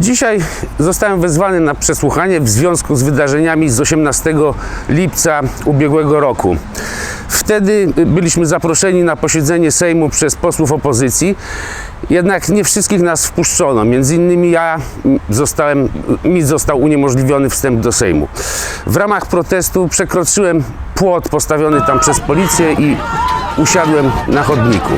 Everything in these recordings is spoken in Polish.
Dzisiaj zostałem wezwany na przesłuchanie w związku z wydarzeniami z 18 lipca ubiegłego roku. Wtedy byliśmy zaproszeni na posiedzenie Sejmu przez posłów opozycji, jednak nie wszystkich nas wpuszczono. Między innymi ja zostałem, mi został uniemożliwiony wstęp do Sejmu. W ramach protestu przekroczyłem płot postawiony tam przez policję i usiadłem na chodniku.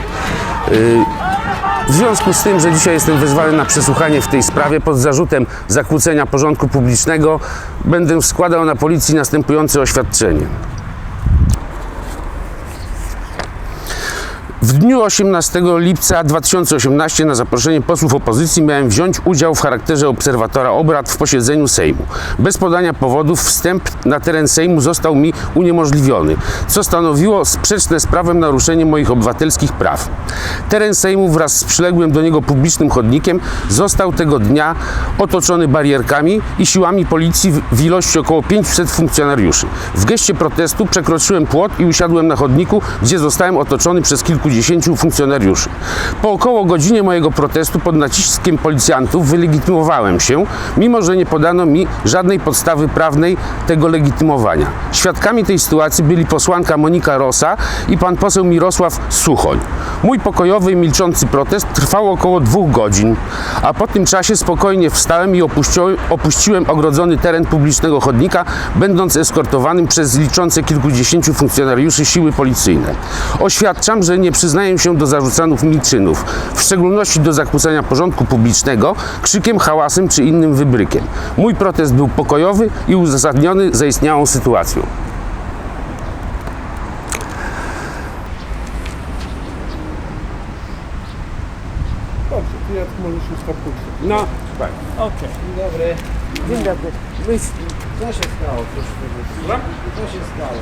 W związku z tym, że dzisiaj jestem wezwany na przesłuchanie w tej sprawie pod zarzutem zakłócenia porządku publicznego, będę składał na policji następujące oświadczenie. W dniu 18 lipca 2018 na zaproszenie posłów opozycji miałem wziąć udział w charakterze obserwatora obrad w posiedzeniu Sejmu. Bez podania powodów wstęp na teren Sejmu został mi uniemożliwiony, co stanowiło sprzeczne z prawem naruszenie moich obywatelskich praw. Teren Sejmu wraz z przyległym do niego publicznym chodnikiem został tego dnia otoczony barierkami i siłami policji w- ilości około 500 funkcjonariuszy. W geście protestu przekroczyłem płot i usiadłem na chodniku, gdzie zostałem otoczony przez kilkudziesięciu funkcjonariuszy. Po około godzinie mojego protestu pod naciskiem policjantów wylegitymowałem się, mimo że nie podano mi żadnej podstawy prawnej tego legitymowania. Świadkami tej sytuacji byli posłanka Monika Rosa i pan poseł Mirosław Suchoń. Mój pokojowy i milczący protest trwał około dwóch godzin, a po tym czasie spokojnie wstałem i opuścio- opuściłem ogrodzony teren publicznego chodnika, będąc eskortowanym przez liczące kilkudziesięciu funkcjonariuszy siły policyjne. Oświadczam, że nie przyznaję się do zarzucanych mi czynów, w szczególności do zakłócania porządku publicznego, krzykiem, hałasem czy innym wybrykiem. Mój protest był pokojowy i uzasadniony zaistniałą sytuacją. Dobrze, ty jak możesz już tam pójść. No, tak. Okej. Dzień dobry. Dzień dobry. Co się stało? Co się stało?